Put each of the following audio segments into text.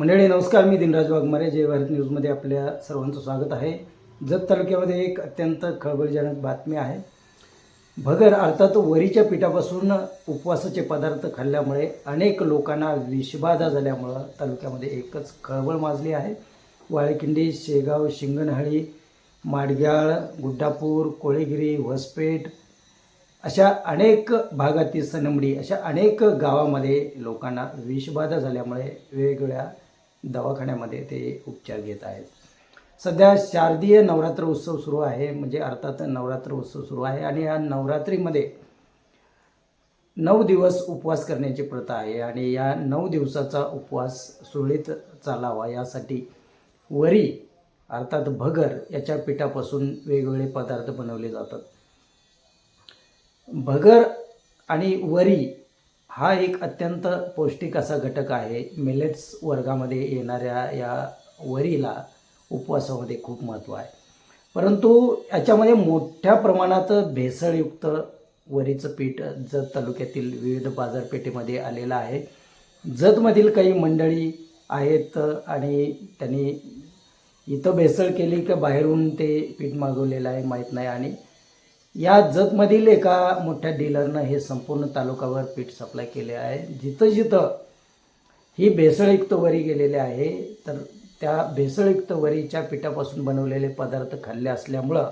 मंडळी नमस्कार. मी दिनराज वाघमारे जय भारत न्यूजमध्ये आपल्या सर्वांचं स्वागत आहे. जत तालुक्यामध्ये एक अत्यंत खळबळजनक बातमी आहे. भगर अर्थात वरीच्या पिठापासून उपवासाचे पदार्थ खाल्ल्यामुळे अनेक लोकांना विषबाधा झाल्यामुळं तालुक्यामध्ये एकच खळबळ माजली आहे. वाळेकिंडी शेगाव शिंगणहळी माडग्याळ गुड्डापूर कोळेगिरी वसपेठ अशा अनेक भागातील सनमडी अशा अनेक गावामध्ये लोकांना विषबाधा झाल्यामुळे वेगवेगळ्या दवाखान्यामध्ये ते उपचार घेत आहेत. सध्या शारदीय नवरात्र उत्सव सुरू आहे म्हणजे अर्थात नवरात्र उत्सव सुरू आहे आणि या नवरात्रीमध्ये नऊ दिवस उपवास करण्याची प्रथा आहे आणि या नऊ दिवसाचा उपवास सुरळीत चालावा यासाठी वरी अर्थात भगर याच्या पिठापासून वेगवेगळे पदार्थ बनवले जातात. भगर आणि वरी हा एक अत्यंत पौष्टिक असा घटक आहे. मिलेट्स वर्गामध्ये येणाऱ्या या वरीला उपवासामध्ये खूप महत्त्व आहे. परंतु याच्यामध्ये मोठ्या प्रमाणात भेसळयुक्त वरीचं पीठ जत तालुक्यातील विविध बाजारपेठेमध्ये आलेलं आहे. जतमधील काही मंडळी आहेत आणि त्यांनी इथं भेसळ केली का बाहेरून ते पीठ मागवलेलं आहे माहीत नाही. आणि या जगमधील एका मोठ्या डीलरनं हे संपूर्ण तालुकावर पीठ सप्लाय केले आहे. जिथं जिथं ही भेसळयुक्त वरी गेलेली आहे तर त्या भेसळयुक्त वरीच्या पिठापासून बनवलेले पदार्थ खाल्ले असल्यामुळं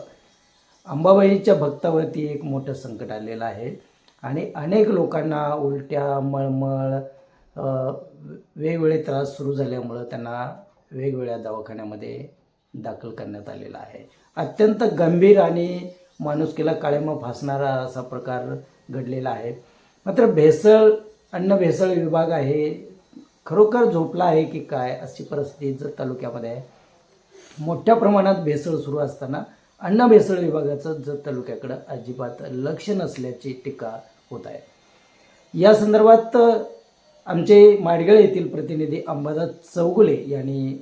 अंबाबाईच्या भक्तावरती एक मोठं संकट आलेलं आहे आणि अनेक लोकांना उलट्या मळमळ वेगवेगळे त्रास सुरू झाल्यामुळं त्यांना वेगवेगळ्या दवाखान्यामध्ये दाखल करण्यात आलेला आहे. अत्यंत गंभीर आणि माणुसकीला काळेमा फासणारा असा प्रकार घडलेला आहे. मात्र भेसळ अन्न भेसळ विभाग आहे खरोखर झोपला आहे की काय अशी परिस्थिती जर तालुक्यामध्ये आहे. मोठ्या प्रमाणात भेसळ सुरू असताना अन्न भेसळ विभागाचं जत तालुक्याकडं अजिबात लक्ष नसल्याची टीका होत आहे. या संदर्भात आमचे माडगळ येथील प्रतिनिधी अंबादास चौगुले यांनी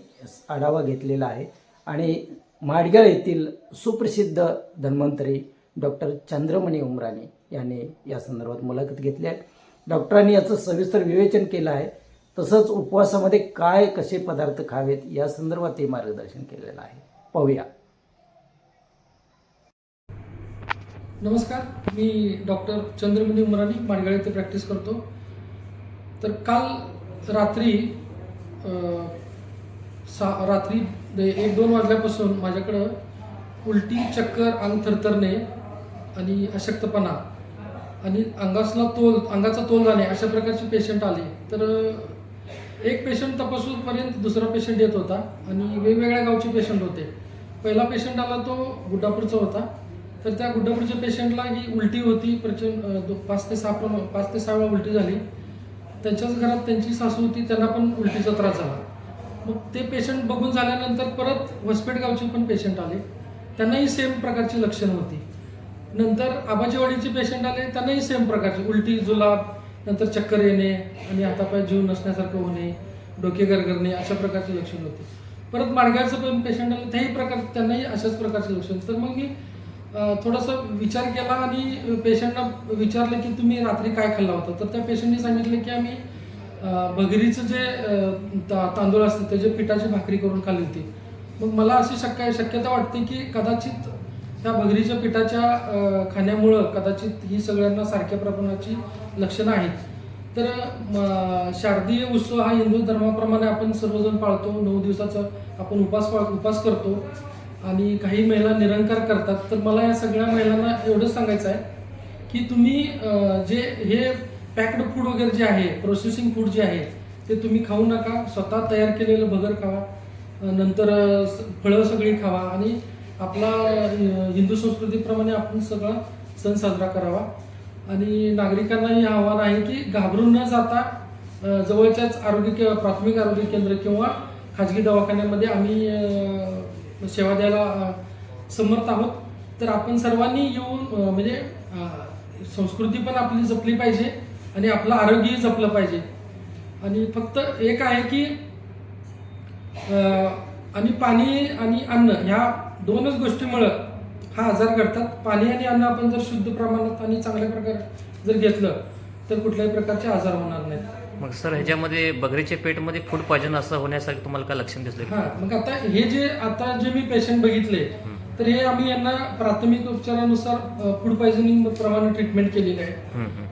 आढावा घेतलेला आहे आणि माडगळ येथील सुप्रसिद्ध धन्वंतरी डॉक्टर चंद्रमणी उमराणे यांनी या संदर्भात मुलाखत घेतली आहे. डॉक्टरांनी याचं सविस्तर विवेचन केलं आहे. तसंच उपवासामध्ये काय कसे पदार्थ खावेत या संदर्भातही मार्गदर्शन केलेलं आहे. पाहूया. नमस्कार. मी डॉक्टर चंद्रमणी उमराणी माणगाळ येथे प्रॅक्टिस करतो. तर काल रात्री सा रात्री एक दोन वाजल्यापासून माझ्याकडं उलटी चक्कर अंग थरथरणे आणि अशक्तपणा. आणि अंगासला तोल अंगाचा तोल जाणे अशा प्रकारचे पेशंट आले. तर एक पेशंट तपासूपर्यंत दुसरा पेशंट येत होता आणि वेगवेगळ्या गावचे पेशंट होते. पहिला पेशंट आला तो गुड्डापूरचा होता. तर त्या गुड्डापूरच्या पेशंटला ही उलटी होती प्रचंड पाच ते सहा प्रमाण पाच ते सहा वेळा उलटी झाली. त्यांच्याच घरात त्यांची सासू होती त्यांना पण उलटीचा त्रास झाला. मग ते पेशंट बघून झाल्यानंतर परत वसपेटगावचे पण पेशंट आले. त्यांनाही सेम प्रकारची लक्षणं होती. नंतर आबाजीवाडीचे पेशंट आले त्यांनाही सेम प्रकारचे. उलटी जुलाब नंतर चक्कर येणे आणि हातापाय जीव नसण्यासारखं होणे डोके गरगरणे अशा प्रकारचे लक्षण होते. परत माडगावचं पण पेशंट आलं त्याही प्रकार त्यांनाही अशाच प्रकारचे लक्षण. तर मग मी थोडासा विचार केला आणि पेशंटना विचारलं की तुम्ही रात्री काय खाल्ला होता? तर त्या पेशंटने सांगितलं की आम्ही भगरीचं जे ता- तांदूळ असतं त्याचे पिठाची भाकरी करून खाल्ली होती. मग मला अशी शक्य शक्यता वाटते की कदाचित त्या भगरीच्या पिठाच्या खाण्यामुळं कदाचित ही सगळ्यांना सारख्या प्रमाणाची लक्षणं आहेत. तर शारदीय उत्सव हा हिंदू धर्माप्रमाणे आपण सर्वजण पाळतो. नऊ दिवसाचा आपण उपास पाळ उपास करतो. आणि काही महिला निरंकार करतात. तर मला या सगळ्या महिलांना एवढंच सांगायचं आहे की तुम्ही जे हे पॅक्ड फूड वगैरे जे आहे प्रोसेसिंग फूड जे आहे ते तुम्ही खाऊ नका. स्वतः तयार केलेलं भगर खावा. नंतर स- फळं सगळी खावा. आणि आपला हिंदू संस्कृतीप्रमाणे आपण सगळा सण साजरा करावा. आणि नागरिकांना हे आव्हान आहे की घाबरून न जाता जवळच्याच आरोग्य के प्राथमिक आरोग्य केंद्र किंवा खाजगी दवाखान्यामध्ये आम्ही सेवा द्यायला समर्थ आहोत. तर आपण सर्वांनी येऊन म्हणजे संस्कृती पण आपली जपली पाहिजे. आणि आपलं आरोग्यही जपलं पाहिजे. आणि फक्त एक आहे की आणि पाणी आणि अन्न ह्या दोनच गोष्टीमुळं हा आजार घडतात. पाणी आणि अन्न आपण जर शुद्ध प्रमाणात आणि चांगल्या प्रकारे जर घेतलं तर कुठल्याही प्रकारचे आजार होणार नाहीत. मग सर ह्याच्यामध्ये बगरीच्या पेटमध्ये फूड पॉयझन असं होण्यासाठी तुम्हाला काय लक्षण दिसलं हा मग आता हे जे आता जे मी पेशंट बघितले तर हे आम्ही यांना प्राथमिक उपचारानुसार फूड पॉयझनिंग प्रमाणे ट्रीटमेंट केलेली आहे.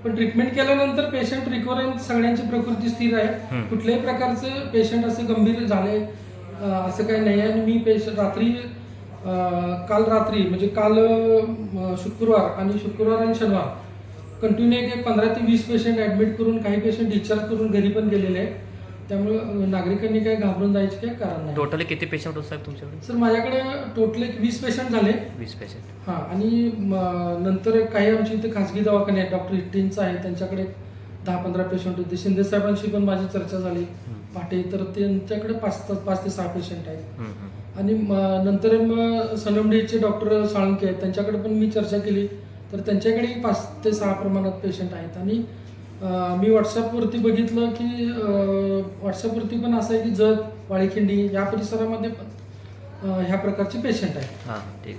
पण ट्रीटमेंट केल्यानंतर पेशंट रिकव्हरन्स सगळ्यांची प्रकृती स्थिर आहे. कुठल्याही प्रकारचं पेशंट असं गंभीर झाले असं काही नाही आहे आणि मी पेशंट रात्री काल रात्री म्हणजे काल शुक्रवार आणि शुक्रवार आणि शनिवार कंटिन्यू एक पंधरा ते वीस पेशंट ऍडमिट करून काही पेशंट डिस्चार्ज करून घरी पण गेलेले आहेत त्यामुळे अं, नागरिकांनी काही घाबरून जायचे काही कारण नाही. टोटली किती पेशंट होते साहेब तुमच्याकडे? सर माझ्याकडे टोटल एक वीस पेशंट झाले. वीस पेशंट हा आणि म, नंतर काही आमच्या इथे खासगी दवाखाने आहेत. डॉक्टर इट्टींचा आहे त्यांच्याकडे दहा पंधरा पेशंट होते. शिंदे साहेबांशी पण माझी चर्चा झाली. पाटे तर त्यांच्याकडे पाच पाच ते सहा पेशंट आहेत. आणि म, नंतर मग सनमडीचे डॉक्टर साळुंके आहेत. त्यांच्याकडे पण मी चर्चा केली. तर त्यांच्याकडेही पाच ते सहा प्रमाणात पेशंट आहेत. आणि मी व्हॉट्सअपवरती बघितलं की व्हॉट्सअपवरती पण असं आहे की जत वाळीखिंडी या परिसरामध्ये पण ह्या प्रकारचे पेशंट आहेत. हां ठीक.